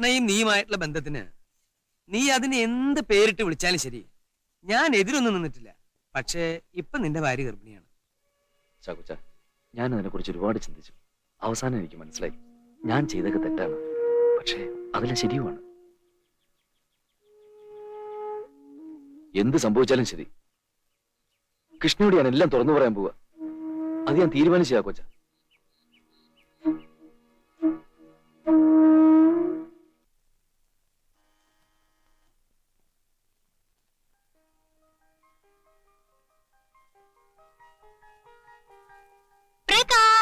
കൃഷ്ണയും നീയുമായിട്ടുള്ള ബന്ധത്തിന് നീ അതിന് എന്ത് പേരിട്ട് വിളിച്ചാലും ശരി ഞാൻ എതിരൊന്നും നിന്നിട്ടില്ല. പക്ഷേ ഇപ്പൊ നിന്റെ ഭാര്യ ഗർഭിണിയാണ്. ഞാൻ ഞാൻ അതിനെക്കുറിച്ച് ഒരുപാട് ചിന്തിച്ചു. അവസാനം എനിക്ക് മനസ്സിലായി. ഞാൻ ചെയ്തൊക്കെ തെറ്റാണ്. പക്ഷേ അതിലെ ശരിയുമാണ്. എന്ത് സംഭവിച്ചാലും ശരി. കൃഷ്ണയോട് ഞാൻ എല്ലാം തുറന്നു പറയാൻ പോവാ. അത് ഞാൻ തീരുമാനിച്ചാ ചാക്കോച്ച.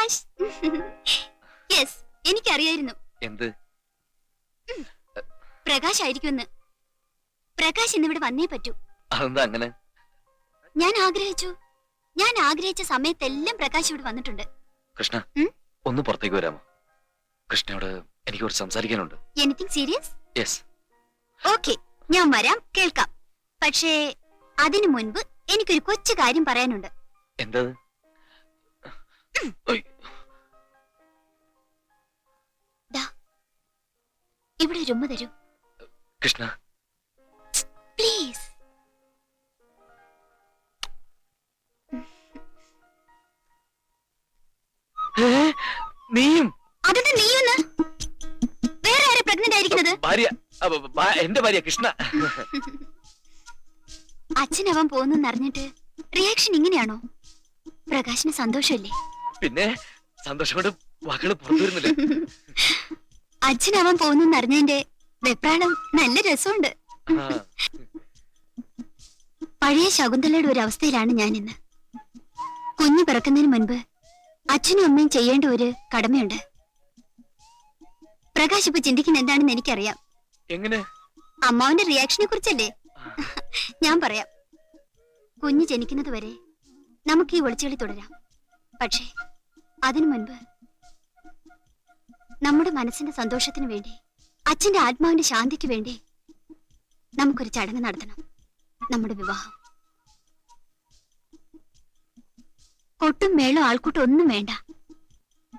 പ്രകാശ് യെസ് എനിക്കറിയായിരുന്നു. എന്ത്? പ്രകാശ് ആയിരിക്കുമെന്ന് പ്രകാശ് ഇന്നിവിടെ വന്നേ പറ്റൂ. അതെന്താ അങ്ങനെ? ഞാൻ ആഗ്രഹിച്ചു. ഞാൻ ആഗ്രഹിച്ച സമയത്തെല്ലാം പ്രകാശ് ഇവിടെ വന്നിട്ടുണ്ട്. കൃഷ്ണ ഉം? ഒന്ന് പുറത്തേക്ക് വരാമോ? കൃഷ്ണയോട് എനിക്ക് കുറച്ച് സംസാരിക്കാനുണ്ട്. എനിത്തിങ് സീരിയസ് യെസ് ഓക്കെ ഞാൻ വരാം കേൾക്കാം. പക്ഷേ അതിനു മുൻപ് എനിക്കൊരു കൊച്ചു കാര്യം പറയാനുണ്ട്. എന്തത്? ഒയ്, ഇവിടെ ഒരു ഉമ്മ തരൂ. കൃഷ്ണ. പ്ലീസ് നീയും? അതെന്താ നീയൊന്ന്? വേറെ ആരെ പ്രഗ്നന്റ് ആയിരിക്കുന്നത്? ഭാര്യ അപ്പൊ, ഭാ- എന്റെ ഭാര്യ കൃഷ്ണ. അച്ഛനവൻ പോകുന്നെന്ന് അറിഞ്ഞിട്ട് റിയാക്ഷൻ ഇങ്ങനെയാണോ? പ്രകാശിന് സന്തോഷമല്ലേ? പിന്നെ സന്തോഷം കൊണ്ട് വാക്കുകൾ പുറത്തു വരുന്നില്ല? അച്ഛനവൻ പോകുന്നെന്ന് അറിഞ്ഞതിന്റെ വെപ്രാളം നല്ല രസമുണ്ട്. പഴയ ശകുന്തലയുടെ ഒരു അവസ്ഥയിലാണ് ഞാൻ ഇന്ന് കുഞ്ഞു പിറക്കുന്നതിന് മുൻപ് അച്ഛനും അമ്മയും ചെയ്യേണ്ട ഒരു കടമയുണ്ട്. പ്രകാശ് ഇപ്പൊ ചിന്തിക്കുന്ന എന്താണെന്ന് എനിക്കറിയാം. എങ്ങനെ? അമ്മാവന്റെ റിയാക്ഷനെ കുറിച്ചല്ലേ? ഞാൻ പറയാം. കുഞ്ഞ് ജനിക്കുന്നത് വരെ നമുക്ക് ഈ ഒളിച്ചുകളി തുടരാം. പക്ഷേ അതിനു മുൻപ് നമ്മുടെ മനസ്സിന്റെ സന്തോഷത്തിന് വേണ്ടി അച്ഛന്റെ ആത്മാവിന്റെ ശാന്തിക്ക് വേണ്ടി നമുക്കൊരു ചടങ്ങ് നടത്തണം. നമ്മുടെ വിവാഹം. കൊട്ടും മേളും ആൾക്കൂട്ടും ഒന്നും വേണ്ട.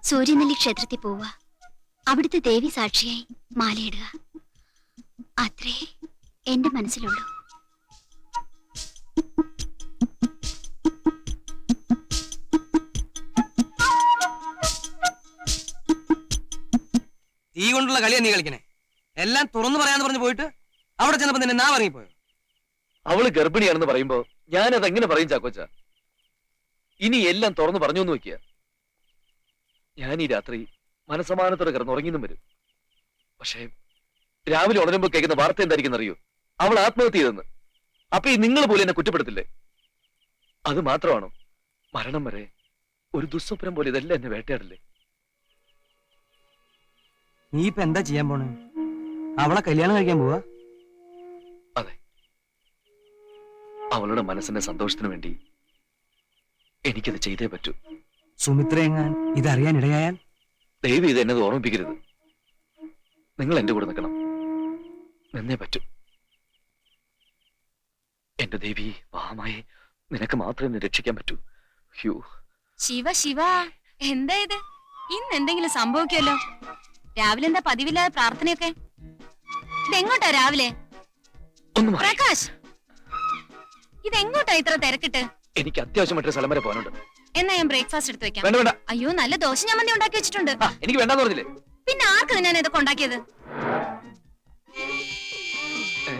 സൂര്യനെല്ലി ക്ഷേത്രത്തിൽ പോവുക. അവിടുത്തെ ദേവി സാക്ഷിയായി മാലയിടുക. അത്രേ എന്റെ മനസ്സിലുള്ളൂ. തീ കൊണ്ടുള്ള കളിയാ നീ കളിക്കണേ. എല്ലാം തുറന്നു പറയാന്ന് പറഞ്ഞു പോയിട്ട് അവിടെ ചെന്നപ്പോ നിന്നെ നാ ഇറങ്ങിപ്പോയോ? അവൾ ഗർഭിണിയാണെന്ന് പറയുമ്പോ ഞാൻ അത് എങ്ങനെ പറയും ചാക്കോച്ച? ഇനി എല്ലാം തുറന്നു പറഞ്ഞു നോക്കിയ. ഞാൻ ഈ രാത്രി മനസമാനത്തോടെ കിടന്ന് ഉറങ്ങിന്നും വരും. പക്ഷേ രാവിലെ ഉണരുമ്പോ കേൾക്കുന്ന വാർത്ത എന്തായിരിക്കും അറിയോ അവൾ ആത്മഹത്യ ചെയ്തെന്ന്. അപ്പൊ ഈ നിങ്ങൾ പോലെ എന്നെ കുറ്റപ്പെടുത്തില്ലേ? അത് മാത്രമാണോ? മരണം വരെ ഒരു ദുസ്വപ്നം പോലെ ഇതെല്ലാം എന്നെ വേട്ടയാടില്ലേ? നീ ഇപ്പൊ എന്താ ചെയ്യാൻ പോണേ? അവളെ കല്യാണം കഴിക്കാൻ പോവാ? അതെ. അവളുടെ മനസ്സിന്റെ സന്തോഷത്തിന് വേണ്ടി എനിക്കത് ചെയ്തേ പറ്റൂ. സുമിത്ര എങ്ങാൻ ഇതറിയാൻ ഇടയായാൽ? ദൈവം ഇത് എന്നത് ഓർമ്മിപ്പിക്കരുത്. നിങ്ങൾ എന്റെ കൂടെ നിൽക്കണം. നിന്നേ പറ്റൂ. എന്റെ ദേവി മഹാമായി നിനക്ക് മാത്രമേ എന്നെ രക്ഷിക്കാൻ പറ്റൂ. ഹ്യൂ. ശിവ ശിവ എന്താ ഇത്? ഇന്ന് എന്തെങ്കിലും സംഭവിക്കുമല്ലോ രാവിലെ എന്താ പതിവില്ലാതെ പ്രാർത്ഥനയൊക്കെ? ഇതെങ്ങോട്ടാ രാവിലെ? ഒന്ന് മാറി പ്രകാശ് ഇതെങ്ങോട്ടാ ഇത്ര തിരക്കിട്ട്? എനിക്ക് അത്യാവശ്യമായിട്ടൊരു സ്ഥലം വരെ പോകാനുണ്ട്. എന്നാ ഞാൻ ബ്രേക്ക്ഫാസ്റ്റ് എടുത്ത് വെക്കാം. വേണ്ട വേണ്ട. അയ്യോ നല്ല ദോശ ഞാൻ മന്തി ഉണ്ടാക്കി വെച്ചിട്ടുണ്ട്. ആ എനിക്ക് വേണ്ടാന്ന് പറഞ്ഞില്ലേ? പിന്നെ ആർക്ക് ഞാൻ ഇതൊക്കെ ഉണ്ടാക്കിയത്? ഏ?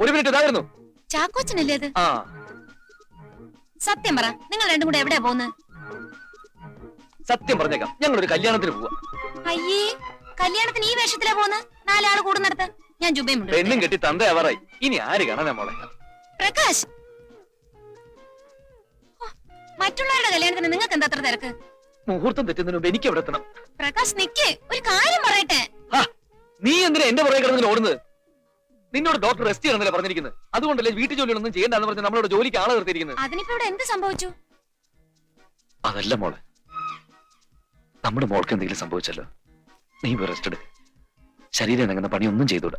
ഒരു മിനിറ്റ് ഇതായിരുന്നു. ചാക്കോച്ചനല്ലേ അത്? ആ. സത്യം പറ നിങ്ങൾ രണ്ടും കൂടെ എവിടെയാ പോകുന്നത്? സത്യം പറഞ്ഞേക്കാം. ഞങ്ങൾ ഒരു കല്യാണത്തിന് പോവാ. അയ്യേ കല്യാണത്തിന് ഈ വേഷത്തിലാ പോന്ന് നാലാൾ കൂടുന്നിടത്ത്. ഞാൻ ജുബയുമുണ്ട് പെണ്ണും കെട്ടി തന്തയാവാറായി ഇനി ആര് കാണാനാ മോളെ? പ്രകാശ്! ഓ, മറ്റുള്ളവരുടെ കല്യാണത്തിന് നിങ്ങൾക്ക് എന്താ അത്ര തിരക്ക്? മുഹൂർത്തം തെറ്റുന്നതിന് മുമ്പ് എനിക്ക് എവിടെ എത്തണം. പ്രകാശ് നിക്ക്. ഒരു കാര്യം പറയട്ടെ. നീ എന്തിനാ എന്റെ പുറകെ കിടന്നു ഓടുന്നത്? നിന്നോട് ഡോക്ടർ റെസ്റ്റ് ചെയ്യണമെന്നല്ലേ പറഞ്ഞിരിക്കുന്നത്. അതുകൊണ്ടല്ലേ വീട്ടു ജോലികളൊന്നും ചെയ്യണ്ടെന്ന് പറഞ്ഞ് നമ്മളോട് ജോലിക്ക് ആളെ നിർത്തിയിരിക്കുന്നത്? അതിനിപ്പോ ഇവിടെ എന്ത് സംഭവിച്ചു? അതല്ല മോളെ. നമ്മുടെ മോൾക്ക് എന്തെങ്കിലും സംഭവിച്ചല്ലോ. നീ പോയി റെസ്റ്റ് എടുക്ക്. ശരീരം ഇണങ്ങുന്ന പണിയൊന്നും ചെയ്തൂടാ.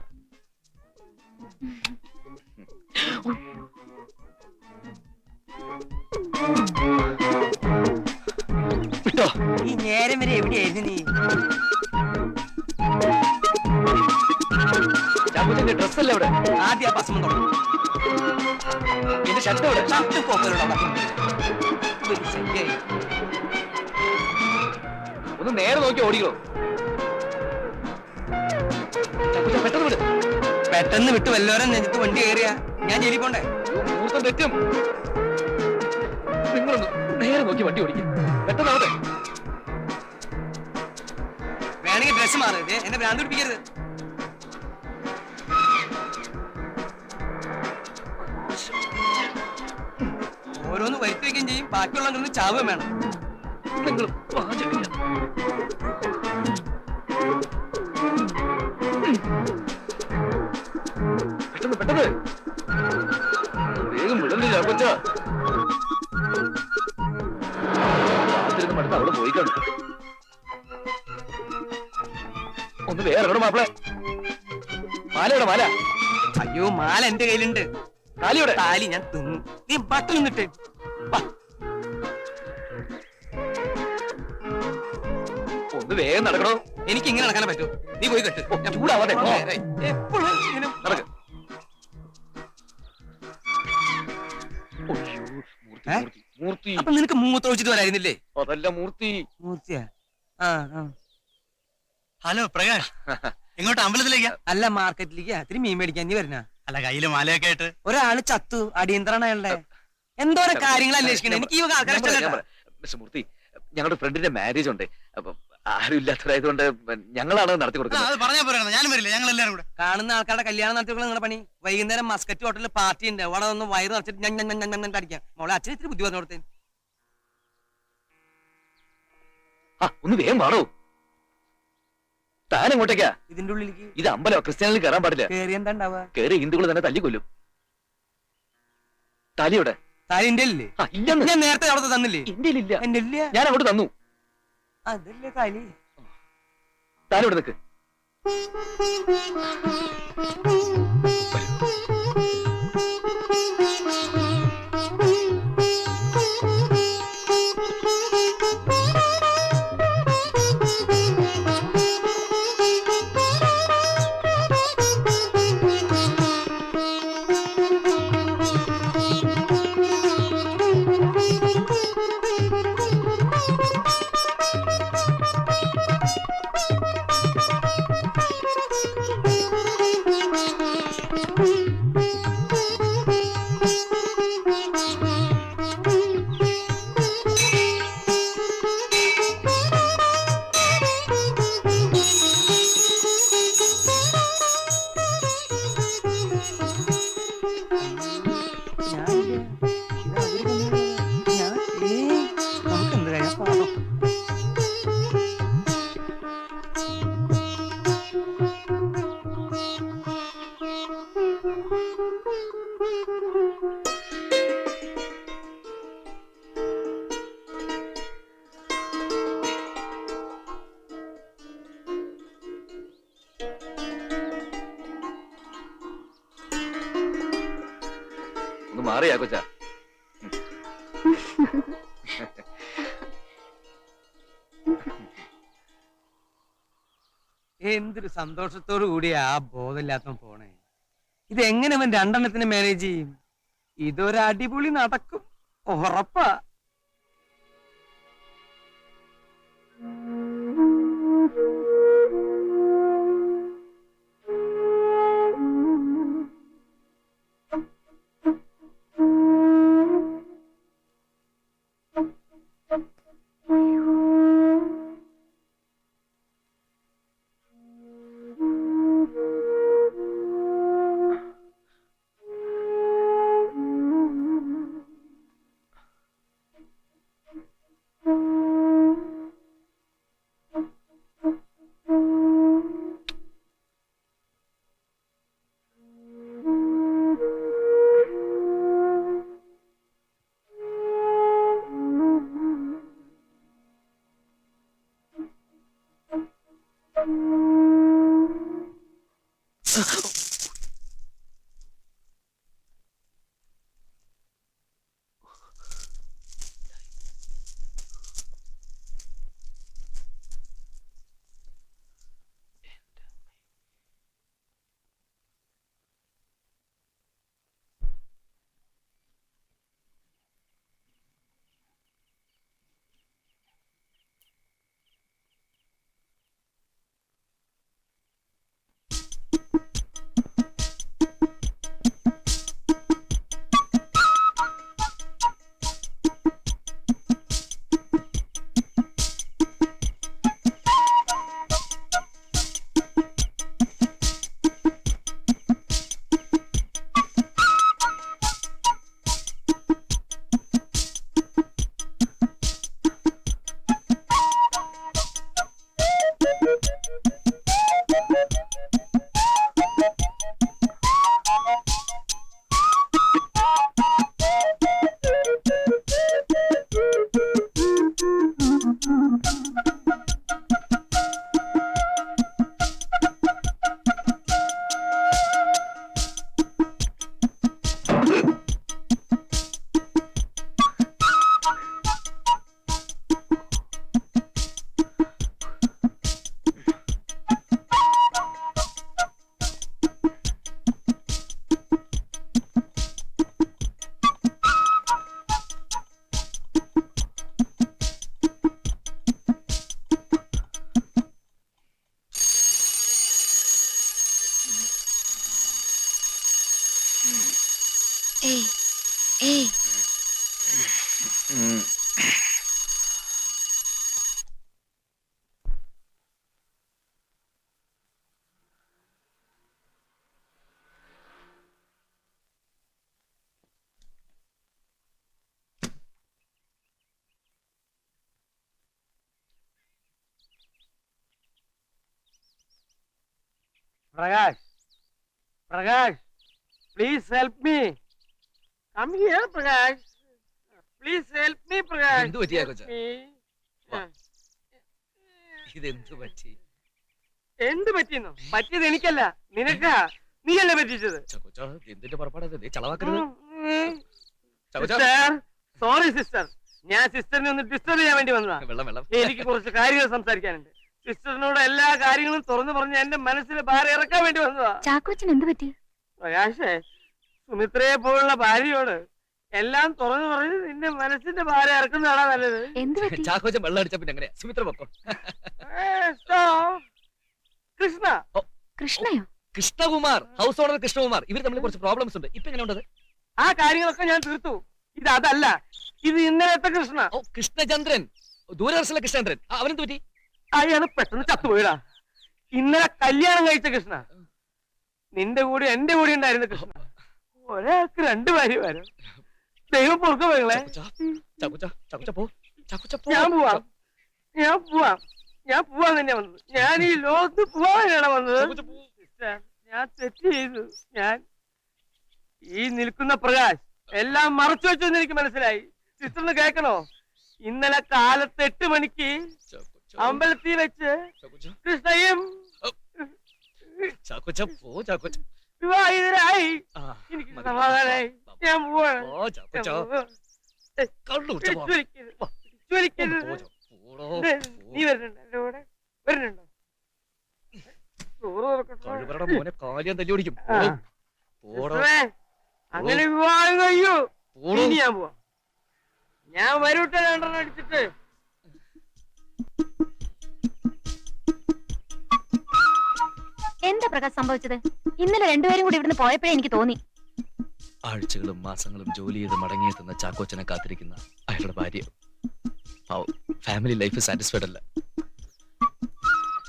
വിട്ടോ? ഈ നേരം വരെ എവിടെയായിരുന്നു നീ? എന്റെ ഡ്രസ് അല്ല ഇവിടെ ആദ്യ ഭസ്മം തുടങ്ങും. എന്റെ ഷർട്ട് ഇവിടെ ഷർട്ടും കോപ്പറും നേരെ നോക്കി ഓടിക്കോ. പെട്ടെന്ന് വിട്. പെട്ടെന്ന് വിട്ട് വല്ലോരം നെഞ്ചത്ത് വണ്ടി കയറിയ ഞാൻ ജയിലിൽ പോണ്ടേ? മുഹൂർത്തം തെറ്റും. നിങ്ങളൊന്ന് നേരെ നോക്കി വണ്ടി ഓടിക്കും. പെട്ടെന്ന് ആവട്ടെ. വേണമെങ്കിൽ ഡ്രസ് മാറരുത് എന്നെ ഭ്രാന്ത് പിടിപ്പിക്കരുത്. ഓരോന്ന് വരുത്തി വെക്കുകയും ചെയ്യും ബാക്കിയുള്ള ചാവുകയും വേണം. നിങ്ങൾ പെട്ടെന്ന് പെട്ടെന്ന്. വേഗം വിടലില്ല കൊച്ച മടുത്ത് അവിടെ പോയി കാണും. ഒന്ന് വേറെ എവിടെ മാപ്പിളെ. മാലയുടെ മാല. അയ്യോ മാല എന്റെ കയ്യിലുണ്ട്. താലിയുടെ താലി ഞാൻ തിന്നു. നീ ബട്ടൺ നിന്നിട്ട്. വേഗം നടക്കണോ? എനിക്ക് ഇങ്ങനെ നടക്കാനേ പറ്റൂ. നീ പോയി കെട്ട്. ഞാൻ ചൂടാവാതെ. എപ്പോഴും ഇങ്ങനെ നടക്ക്. ഏ? മൂർത്തി, മൂർത്തി. അപ്പൊ നിനക്ക് മൂത്ര ഒഴിച്ചിട്ട് വരായിരുന്നില്ലേ അതല്ല മൂർത്തി. മൂർത്തിയാ? ആ ആ. ഹലോ പ്രകാശ്. ഇങ്ങോട്ട് അമ്പലത്തിലേക്കാ? അല്ല മാർക്കറ്റിലേക്ക്. അത്തിരി മീൻ മേടിക്കാൻ നീ വരുന്ന അല്ല കയ്യിൽ മാലയൊക്കെ ആയിട്ട്. ഒരാൾ ചത്തു. അടിയന്തരാണ് അയാളുടെ. എന്തോരം കാര്യങ്ങൾ അന്വേഷിക്കണേ? എനിക്ക് ഈ ആൾക്കാരെ ഞാൻ പറയാം, ഞാൻ ഇഷ്ടമല്ല. പറയാം. മിസ്റ്റർ മൂർത്തി ഞങ്ങളുടെ ഫ്രണ്ടിന്റെ മാരേജ് ഉണ്ട്. അപ്പൊ ആരും ഞങ്ങളാണ് നടത്തി കൊടുക്കുന്നത്. അത് ഞാനും വരില്ല ഞങ്ങൾ എല്ലാവരും കൂടെ. കാണുന്ന ആൾക്കാരുടെ കല്യാണം നടത്തി നിങ്ങളുടെ പണി? വൈകുന്നേരം മസ്കറ്റ് ഹോട്ടലിൽ പാർട്ടി ഉണ്ട്. അവിടെ ഒന്ന് വയറ് നിറച്ചിട്ട് ഞാൻ ഞാൻ ഞാൻ ഞാൻ അടിക്കാം. മോളെ അച്ഛൻ ഇത്തിരി ബുദ്ധി പറഞ്ഞു കൊടുത്തേ ആ ഒന്ന് വേഗം വാടോ. താൻ എങ്ങോട്ടേക്കാ? ഇതിന്റെ ഉള്ളിലേക്ക്. ഇത് അമ്പലോ? ക്രിസ്ത്യാനിൽ കയറാൻ പാടില്ല. കേറി എന്താ ഉണ്ടാവുക? കയറി ഹിന്ദുക്കൾ തന്നെ തല്ലിക്കൊല്ലും താലിയുടെ താലി എന്റെ ആ ഇല്ലെന്ന്. ഞാൻ നേരത്തെ അവിടെ തന്നില്ലേ? ഇന്ത്യയിലില്ല. ഇല്ല എന്റെ ഇല്ല. ഞാൻ അങ്ങോട്ട് തന്നു. അതല്ലേ താലി. താലിവിടെ നിൽക്ക് ഒന്ന് മാറിയാ കൊച്ച. എന്തൊരു സന്തോഷത്തോടു കൂടിയാ ആ ബോധമില്ലാത്തവൻ പോണേ. ഇത് എങ്ങനെ അവൻ രണ്ടെണ്ണത്തിന് മാനേജ് ചെയ്യും? ഇതൊരു അടിപൊളി നടക്കും. ഉറപ്പാ. Prakash Prakash please help me come here Prakash. Please help me Prakash. എന്ത് പറ്റിയാ കൊച്ചാ? ഇതെന്ത് പറ്റി? എന്ത് പറ്റിയെന്നോ? പറ്റിയത് എനിക്കല്ല. നിനക്കാ. നീയല്ലേ പറ്റിച്ചത്? എന്തിന്റെ പുറപ്പാടത്? സോറി സിസ്റ്റർ ഞാൻ സിസ്റ്ററിനെ ഒന്ന് ഡിസ്റ്റർബ് ചെയ്യാൻ വേണ്ടി വന്നതാ. എനിക്ക് കുറച്ച് കാര്യങ്ങൾ സംസാരിക്കാനുണ്ട്. സിസ്റ്ററിനോട് എല്ലാ കാര്യങ്ങളും തുറന്നു പറഞ്ഞ് എന്റെ മനസ്സിൽ ഭാരം ഇറക്കാൻ വേണ്ടി വന്നതാ. ചാക്കോച്ചൻ എന്ത് പറ്റി? പ്രകാശേ സുമിത്രയെ പോലുള്ള ഭാര്യയോട് എല്ലാം തുറന്നു പറഞ്ഞ് നിന്റെ മനസ്സിന്റെ ഭാരം ഇറക്കുന്നതാണോ നല്ലത്? എന്ത് പറ്റി? ചാക്കോച്ചൻ വെള്ളം അടിച്ച പിന്നെ എങ്ങനെയാ? സുമിത്ര പൊക്കോ? ഏ, stop. കൃഷ്ണ. കൃഷ്ണയോ? കൃഷ്ണകുമാർ ഹൗസ് ഓണർ കൃഷ്ണകുമാർ ഇവർ തമ്മിൽ കുറച്ച് പ്രോബ്ലംസ് ഉണ്ട്. ഇപ്പൊ എങ്ങനെ ഉണ്ടത് ആ കാര്യങ്ങളൊക്കെ ഞാൻ തീർത്തു. ഇത് അതല്ല ഇത് ഇന്നലത്തെ കൃഷ്ണ. ഓ കൃഷ്ണചന്ദ്രൻ. ദൂരദർശനിലെ കൃഷ്ണചന്ദ്രൻ. ആ, അവനെന്ത് പറ്റി? അയാൾ പെട്ടെന്ന് ചത്തുപോയിടാ. ഇന്നലെ കല്യാണം കഴിച്ച കൃഷ്ണ. നിന്റെ കൂടെ എന്റെ കൂടെ ഉണ്ടായിരുന്നു കൃഷ്ണ. ഒരാൾക്ക് രണ്ടു രണ്ട് വരും. ദൈവം പൊറുക്ക പോകളെ ചാക്കോച്ചാ, ചാക്കോച്ചാ, ചാക്കോച്ചാ പോ ചാക്കോച്ചാ പോ. ഞാൻ പോവാം. ഞാൻ പോവാം. ഞാൻ പോവാൻ തന്നെയാ വന്നത്. ഞാൻ ഈ ലോകത്ത് പോവാനാണ് വന്നത്. ഞാൻ തെറ്റ് ചെയ്തു. ഞാൻ ഈ നിൽക്കുന്ന പ്രകാശ് എല്ലാം മറച്ചു വെച്ചെന്ന് എനിക്ക് മനസ്സിലായി. സിസ്റ്ററിന് കേക്കണോ ഇന്നലെ കാലത്ത് എട്ട് മണിക്ക് അമ്പലത്തിൽ വെച്ച് കൃഷ്ണയും ചാക്കോച്ചാ പോ ചാക്കോച്ചാ. വിവാഹിതരായി. എനിക്ക് സമാധാനായി. ഞാൻ പോവാണ്. കള്ളു. നീ വരുന്നുണ്ടോ? എന്റെ കൂടെ വരുന്നുണ്ടോ? ചോറ് തുറക്കട്ടെ. മോനെ കാലിയാൻ തല്ലി ഓടിക്കും. അങ്ങനെ വിവാഹം കഴിയൂ. ഞാൻ പോവാ. ഞാൻ വരൂട്ടെ രണ്ടെണ്ണം അടിച്ചിട്ട്. പ്രകാശ് സംഭവിച്ചത്? ഇന്നലെ രണ്ടുപേരും കൂടി ഇവിടുന്ന് പോയപ്പോഴേ എനിക്ക് തോന്നി. ആഴ്ചകളും മാസങ്ങളും ജോലി ചെയ്ത് മടങ്ങിയെത്തുന്ന ചാക്കോച്ചനെ കാത്തിരിക്കുന്ന അയാളുടെ ഭാര്യ. ഫാമിലി ലൈഫ് സാറ്റിസ്ഫൈഡ് അല്ല.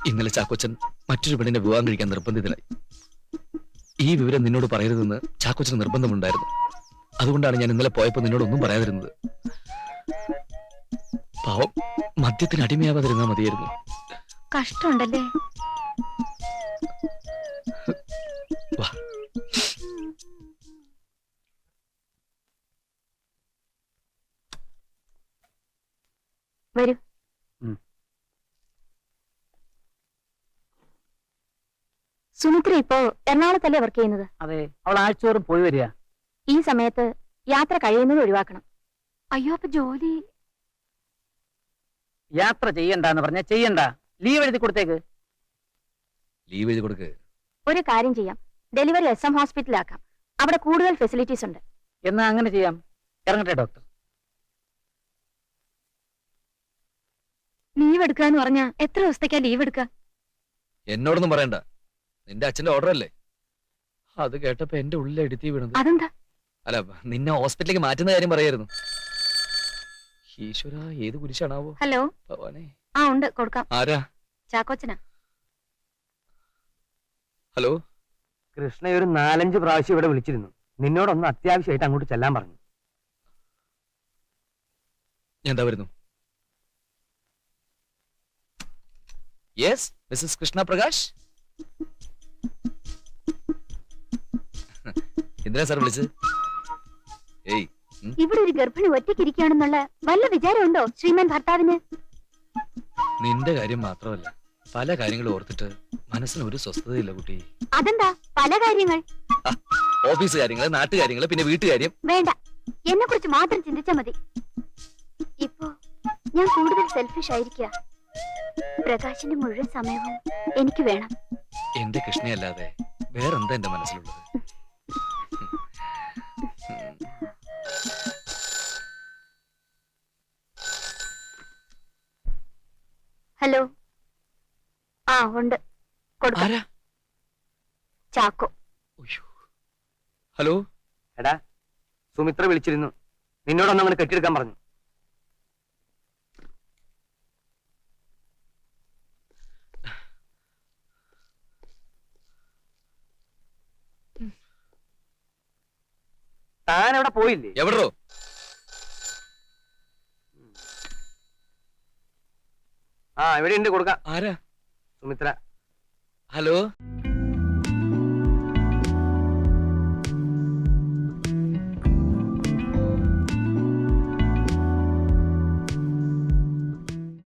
ഇന്നലെ ചാക്കോച്ചൻ മറ്റൊരു പെണ്ണിനെ വിവാഹം കഴിക്കാൻ നിർബന്ധിതനായി. ഈ വിവരം നിന്നോട് പറയരുതെന്ന് ചാക്കോച്ചന് നിർബന്ധമുണ്ടായിരുന്നു. അതുകൊണ്ടാണ് ഞാൻ ഇന്നലെ പോയപ്പോൾ നിന്നോട് ഒന്നും പറയാതിരുന്നത്. പാവം മദ്യത്തിന് അടിമയാവാതിരുന്നാ മതിയായിരുന്നു. കഷ്ടമുണ്ടല്ലേ? സുമിത്ര ഇപ്പോ എറണാകുളത്തല്ലേ വർക്ക് ചെയ്യുന്നത്? അതെ അവൾ ആഴ്ചോറും പോയി വരിക. ഈ സമയത്ത് യാത്ര കഴിയുന്നത് ഒഴിവാക്കണം. അയ്യോ അപ്പൊ ജോലി? യാത്ര ചെയ്യണ്ടെന്ന് പറഞ്ഞ ചെയ്യണ്ട. ലീവ് എഴുതി കൊടുത്തേക്ക്. ലീവ് എഴുതി കൊടുക്ക്. ഒരു കാര്യം ചെയ്യാം. ഡെലിവറി എസ് എം ഹോസ്പിറ്റലാക്കാം അവിടെ കൂടുതൽ ഫെസിലിറ്റീസ് ഉണ്ട്. എന്നാ അങ്ങനെ ചെയ്യാം. ഇറങ്ങട്ടെ ഡോക്ടർ ലീവ് എടുക്കാന്ന് പറഞ്ഞ എത്ര ദിവസത്തേക്കാ ലീവ് എടുക്കുക എന്നോടൊന്നും പറയണ്ട. നിന്റെ അച്ഛന്റെ ഓർഡർ അല്ലേ? അത് കേട്ടപ്പോ എന്റെ ഉള്ളിൽ എടുത്തി വീണത്. അതെന്താ? അല്ല നിന്നെ ഹോസ്പിറ്റലിലേക്ക് മാറ്റുന്ന കാര്യം പറയായിരുന്നു. ഈശ്വര ഏത് കുരിശാണാവോ? ഹലോ? ഭവാനെ ആ ഉണ്ട് കൊടുക്കാം. ആരാ? ചാക്കോച്ചനാ. ഹലോ? കൃഷ്ണ ഒരു നാലഞ്ച് പ്രാവശ്യം ഇവിടെ വിളിച്ചിരുന്നു. നിന്നോടൊന്ന് അത്യാവശ്യമായിട്ട് അങ്ങോട്ട് ചെല്ലാൻ പറഞ്ഞു. ഞാൻ എന്താ വരുന്നു? യെസ് മിസ്സസ് കൃഷ്ണ പ്രകാശ് എന്തിനാ സാർ വിളിച്ചത്? ഏയ് ഇവിടെ ഒരു ഗർഭിണി ഒറ്റയ്ക്കിരിക്കുകയാണെന്നുള്ള വല്ല വിചാരമുണ്ടോ ശ്രീമാൻ ഭർത്താവിന്? നിന്റെ കാര്യം മാത്രമല്ല പല കാര്യങ്ങളും ഓർത്തിട്ട് മനസ്സിന് ഒരു സ്വസ്ഥതയില്ല കുട്ടി. അതെന്താ? പല കാര്യങ്ങൾ? ഓഫീസ് കാര്യങ്ങൾ നാട്ടുകാര്യങ്ങൾ പിന്നെ വീട്ടുകാര്യം വേണ്ട. എന്നെ കുറിച്ച് മാത്രം ചിന്തിച്ചാ മതി. ഇപ്പോ ഞാൻ കൂടുതൽ സെൽഫിഷ് ആയിരിക്കുക പ്രകാശിന്റെ മുഴുവൻ സമയവും എനിക്ക് വേണം. എന്റെ കൃഷ്ണയല്ലാതെ വേറെന്താ എന്റെ മനസ്സിലുള്ളത്? ഉണ്ട്. കൊടുക്കാം. ആരാ? ചാക്കോ. ഉയ്യോ. ഹലോ? എടാ സുമിത്ര വിളിച്ചിരുന്നു. നിന്നോടൊന്നും അവന് കെട്ടിയെടുക്കാൻ പറഞ്ഞു. താൻ അവിടെ പോയില്ലേ? എവിടോ ആ ഇവിടെ ഉണ്ട് കൊടുക്കാം. ആരാ? സുമിത്ര ഹലോ